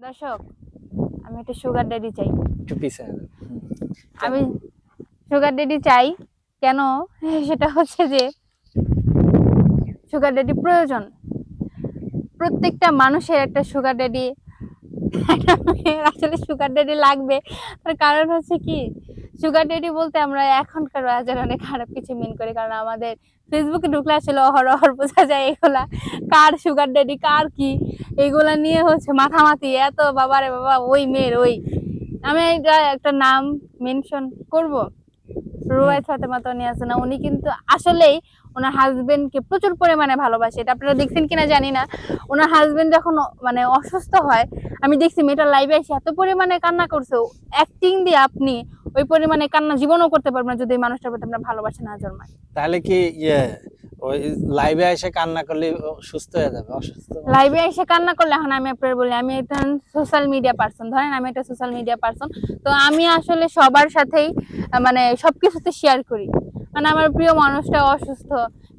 দর্শক আমি একটা সুগার ড্যাডি চাই। আমি সুগার ড্যাডি চাই কেন? সেটা হচ্ছে যে সুগার ড্যাডি প্রয়োজন। প্রত্যেকটা মানুষের একটা সুগার ড্যাডি আসলে সুগার ড্যাডি লাগবে। তার কারণ হচ্ছে কি সুগার ড্যাডি বলতে আমরা এখনকার বাজার অনেক খারাপ কিছু মিন করি। কারণ আমাদের ফেসবুকে ঢুকলে আসলে অহর অহর বোঝা যায় এগুলা। কার সুগার ড্যাডি কার কি? এগুলা নিয়ে হচ্ছে মাথামাতি, এত বাবারে বাবা, ওই মেয়ের ওই। আমি এটা একটা নাম মেনশন করব। রুবাই ফাতেমা নিয়ে আছে না, উনি কিন্তু আসলেই ওনার হাজবেন্ডকে প্রচুর পরিমাণে ভালোবাসে। এটা আপনারা দেখছেন কিনা জানি না। ওনার হাজবেন্ড যখন মানে অসুস্থ হয়, আমি দেখছি মেয়েটা লাইভে এসে এত পরিমাণে কান্না করছে। অ্যাক্টিং দিয়ে আপনি ওই পরিমাণে কান্না জীবনও করতে পারব না যদি এই মানুষটার প্রতি আপনার ভালোবাসা না জন্মায় তাহলে কি ইয়ে ওই লাইভে এসে কান্না করলে সুস্থ হয়ে যাবে অসুস্থ? লাইভে এসে কান্না করলে এখন আমি আপনার বলি আমি একটা সোশ্যাল মিডিয়া পার্সন ধরেন আমি একটা সোশ্যাল মিডিয়া পার্সন তো আমি আসলে সবার সাথেই মানে সবকিছুতে শেয়ার করি। মানে আমার প্রিয় মানুষটা অসুস্থ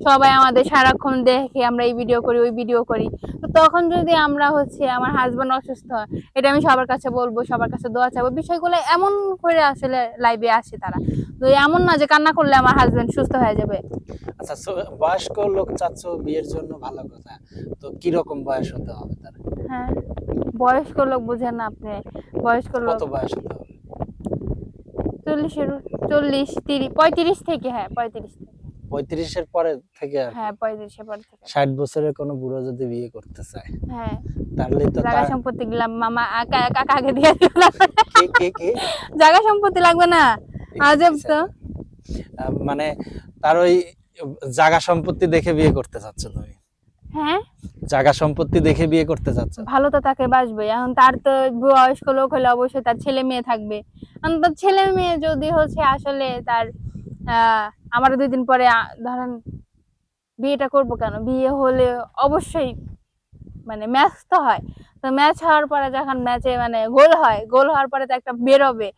সবাই আমাদের সারাক্ষণ দেখে আমরা এই ভিডিও করি ওই ভিডিও করি। তো তখন যদি আমরা হচ্ছে আমার হাজবেন্ড অসুস্থ হয় এটা আমি সবার কাছে বলব সবার কাছে দোয়া চাবো বিষয়গুলো এমন করে আসলে লাইভে আসে তারা। তো এমন না যে কান্না করলে আমার হাজবেন্ড সুস্থ হয়ে যাবে। আচ্ছা বয়স্ক লোক চাচ্ছ বিয়ের জন্য ভালো কথা। তো কি রকম বয়স হতে হবে তার? হ্যাঁ বয়স্ক লোক বুঝেন না আপনি। বয়স্ক লোক কত বয়স হতে হবে? চল্লিশের চল্লিশ তিরিশ পঁয়ত্রিশ থেকে হ্যাঁ পঁয়ত্রিশ পঁয়ত্রিশের পরে থেকে আর হ্যাঁ পঁয়ত্রিশের পর থেকে। ষাট বছরের কোনো বুড়ো যদি বিয়ে করতে চায় হ্যাঁ। তাহলে তো জায়গা সম্পত্তি গেলাম মামা কাকা আগে দিয়ে কে কে কে? জায়গা সম্পত্তি লাগবে না। আজব তো। মানে তার ওই জায়গা সম্পত্তি দেখে বিয়ে করতে চাচ্ছ তুমি? হ্যাঁ? জায়গা সম্পত্তি দেখে বিয়ে করতে চাচ্ছ? ভালো তো তাকে বাসবে। এখন তার তো বয়স্ক লোক হলে অবশ্যই তার ছেলে মেয়ে থাকবে। এখন তার ছেলে মেয়ে যদি হচ্ছে আসলে তার আমার দুই দিন পরে ধরেন বিয়েটা করব কেন? বিয়ে হলে অবশ্যই মানে ম্যাচ তো হয়। তো ম্যাচ হওয়ার পরে যখন ম্যাচে মানে গোল হয় গোল হওয়ার পরে তো একটা বেরোবে।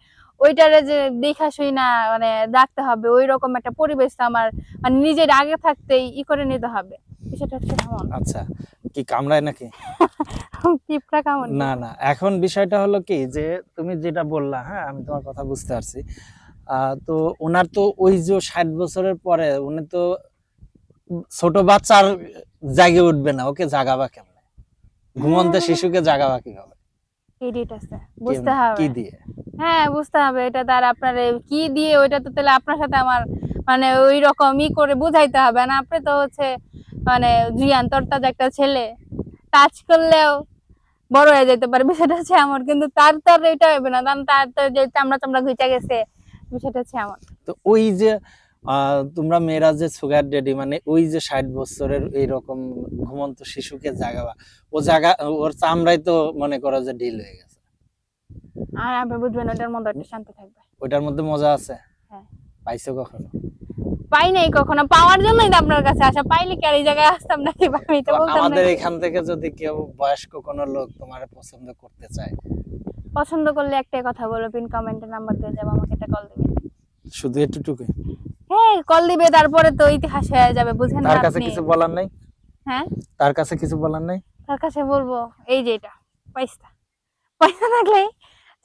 ওইটারে যে দেখা শুই না মানে রাখতে হবে ওই রকম একটা পরিবেশ তো আমার মানে নিজের আগে থাকতেই ই করে নিতে হবে। বিষয়টা হচ্ছে আচ্ছা কি কামড়ায় নাকি? পিঁপড়া না না এখন বিষয়টা হলো কি যে তুমি যেটা বললা হ্যাঁ আমি তোমার কথা বুঝতে পারছি। তো ওনার তো ওই যে ষাট বছরের পরে উনি তো ছোট বাচ্চার জাগে উঠবে না ওকে জাগাবা কেমনে? ঘুমন্ত শিশুকে জাগাবা কীভাবে? বুঝতে হবে। কি দিয়ে? হ্যাঁ বুঝতে হবে এটা তার আপনার কি দিয়ে ওইটা তো তাহলে আপনার সাথে আমার মানে ওই রকমই করে বুঝাইতে হবে না। আপনি তো হচ্ছে মানে জিয়ান তরতাজা একটা ছেলে। টাচ করলেও বড় হয়ে যেতে বিষয়টা হচ্ছে এমন কিন্তু তার এটা হবে না। কারণ তার তো যে চামড়া চামড়া ঘুচা গেছে বিষয়টা হচ্ছে এমন তো ওই যে তোমরা মেয়েরা যে সুগার ডেডি মানে ওই যে ষাট বছরের এইরকম ঘুমন্ত শিশুকে জাগাবা ও জাগা ওর চামড়াই তো মনে করো যে ঢিল হয়ে গেছে। আর আপনি বুঝবেন ওটার মধ্যে একটা শান্তি থাকবে। ওইটার মধ্যে মজা আছে? হ্যাঁ। পাইছো কখনো? পাই নাই কখনো। পাওয়ার জন্যই তো আপনার কাছে আসা। পাইলে কি আর এই জায়গায় আসতাম নাকি? আমি তো বলতাম আমাদের এখান থেকে যদি কেউ বয়স্ক কোনো লোক তোমার পছন্দ করতে চায়। পছন্দ করলে একটাই কথা বলো পিন কমেন্টে নাম্বার দিয়ে যাব আমাকে একটা কল দিবে। শুধু হ্যাঁ কল দিবে তারপরে তো ইতিহাস হয়ে যাবে বুঝেন না তার কাছে কিছু বলার নাই? হ্যাঁ? তার কাছে কিছু বলার নাই? তার কাছে বলব এই যে এটা পয়সা। পয়সা থাকলে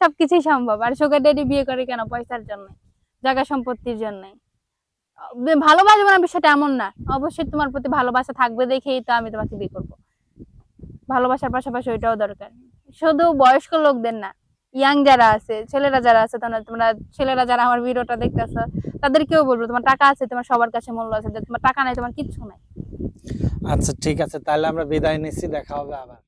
সবকিছুই সম্ভব আর সুগার ড্যাডি বিয়ে করে কেন? পয়সার জন্য জায়গা সম্পত্তির জন্যই ভালোবাসবো না বিষয়টা এমন না। অবশ্যই তোমার প্রতি ভালোবাসা থাকবে দেখেই তো আমি তোমাকে বিয়ে করব। ভালোবাসার পাশাপাশি ওইটাও দরকার। শুধু বয়স্ক লোকদের না ইয়াং যারা আছে, ছেলেরা যারা আছে, তোমরা তোমরা ছেলেরা যারা আমার ভিডিওটা দেখতেছো, তাদেরকেও বলব, তোমার টাকা আছে, তোমার সবার কাছে মূল্য আছে, তোমার টাকা নাই, তোমার কিচ্ছু নাই। আচ্ছা ঠিক আছে, তাহলে আমরা বিদায় নিচ্ছি, দেখা হবে আবার।